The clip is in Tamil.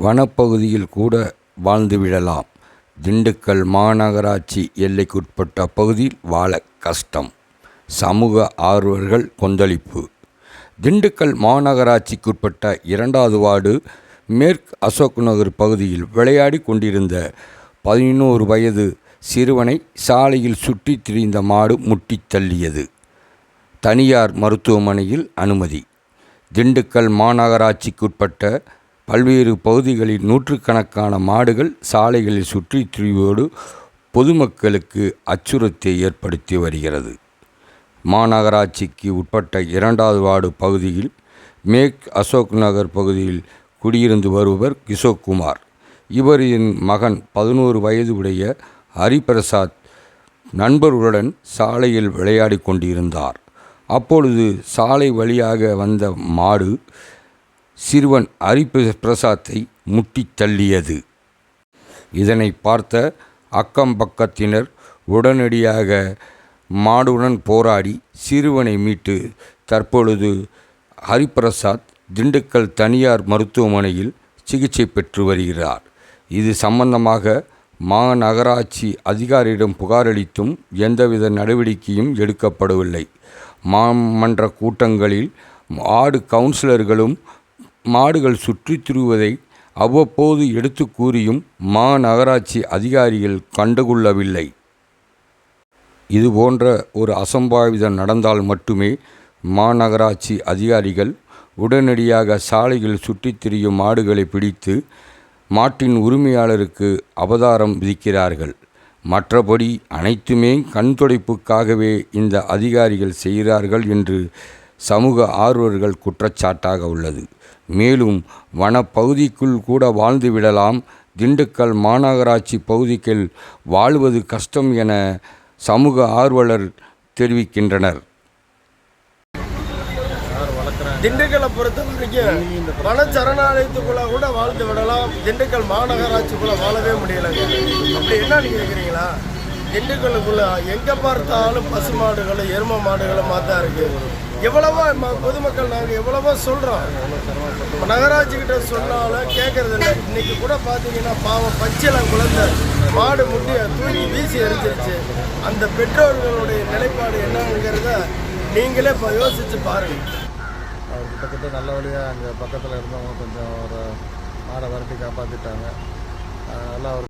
வனப்பகுதியில் கூட வாழ்ந்துவிடலாம் திண்டுக்கல் மாநகராட்சி எல்லைக்குட்பட்ட பகுதியில் வாழ கஷ்டம். சமூக ஆர்வலர்கள் கொந்தளிப்பு. திண்டுக்கல் மாநகராட்சிக்குட்பட்ட இரண்டாவது வார்டு மேற்கு அசோக் நகர் பகுதியில் விளையாடி கொண்டிருந்த பதினோரு வயது சிறுவனை சாலையில் சுற்றித் திரிந்த மாடு முட்டித் தள்ளியது. தனியார் மருத்துவமனையில் அனுமதி. திண்டுக்கல் மாநகராட்சிக்குட்பட்ட பல்வேறு பகுதிகளில் நூற்றுக்கணக்கான மாடுகள் சாலைகளில் சுற்றித் திரிவோடு பொதுமக்களுக்கு அச்சுறுத்தை ஏற்படுத்தி வருகிறது. மாநகராட்சிக்கு உட்பட்ட இரண்டாவது வார்டு பகுதியில் மேக் அசோக் நகர் பகுதியில் குடியிருந்து வருபவர் கிஷோக்குமார். இவரின் மகன் பதினோரு வயது உடைய ஹரிபிரசாத் நண்பர்களுடன் சாலையில் விளையாடி கொண்டிருந்தார். அப்பொழுது சாலை வழியாக வந்த மாடு சிறுவன் ஹரிபிரசாத்தை முட்டித் தள்ளியது. இதனை பார்த்த அக்கம் பக்கத்தினர் உடனடியாக மாடுடன் போராடி சிறுவனை மீட்டு தற்பொழுது ஹரிபிரசாத் திண்டுக்கல் தனியார் மருத்துவமனையில் சிகிச்சை பெற்று வருகிறார். இது சம்பந்தமாக மாநகராட்சி அதிகாரியிடம் புகாரளித்தும் எந்தவித நடவடிக்கையும் எடுக்கப்படவில்லை. மாமன்ற கூட்டங்களில் ஆடு கவுன்சிலர்களும் மாடுகள் சுற்றித் திரிவதை அவ்வப்போது எடுத்து கூறியும் மாநகராட்சி அதிகாரிகள் கண்டுகொள்ளவில்லை. இதுபோன்ற ஒரு அசம்பாவிதம் நடந்தால் மட்டுமே மாநகராட்சி அதிகாரிகள் உடனடியாக சாலையில் சுற்றித் திரியும் மாடுகளை பிடித்து மாட்டின் உரிமையாளருக்கு அபதாரம் விதிக்கிறார்கள். மற்றபடி அனைத்துமே கண் துடைப்புக்காகவே இந்த அதிகாரிகள் செய்கிறார்கள் என்று சமூக ஆர்வர்கள் குற்றச்சாட்டாக உள்ளது. மேலும் வனப்பகுதிக்குள் கூட வாழ்ந்துவிடலாம் திண்டுக்கல் மாநகராட்சி பகுதிக்குள் வாழ்வது கஷ்டம் என சமூக ஆர்வலர் தெரிவிக்கின்றனர். திண்டுக்கலை பொறுத்த வரைக்கும் வன சரணாலயத்துக்குள்ள கூட வாழ்ந்து விடலாம். திண்டுக்கல் மாநகராட்சிக்குள்ள வாழவே முடியலைங்க அப்படி என்ன நீங்க கேட்குறீங்களா திண்டுக்கலுக்குள்ள எங்க பார்த்தாலும் பசு மாடுகளும் எரும மாடுகளும் தான் இருக்கு. எவ்வளவோ ம- பொதுமக்கள் நாங்கள் எவ்வளவோ சொல்கிறோம் நகராட்சிக்கிட்ட சொன்னாலும் கேட்கறது இல்லை இன்னைக்கு கூட பார்த்தீங்கன்னா பாவம் பச்சில குழந்தை மாடு முட்டி தூக்கி வீசி எரிஞ்சிருச்சு. அந்த பெற்றோர்களுடைய நிலைப்பாடு என்னங்கிறத நீங்களே இப்போ யோசிச்சு பாருங்க. அவர் கிட்டத்தட்ட நல்ல வழியாக அங்கே பக்கத்தில் இருந்தவங்க கொஞ்சம் ஒரு மாடை வரட்டி காப்பாற்றிட்டாங்க நல்லா அவர்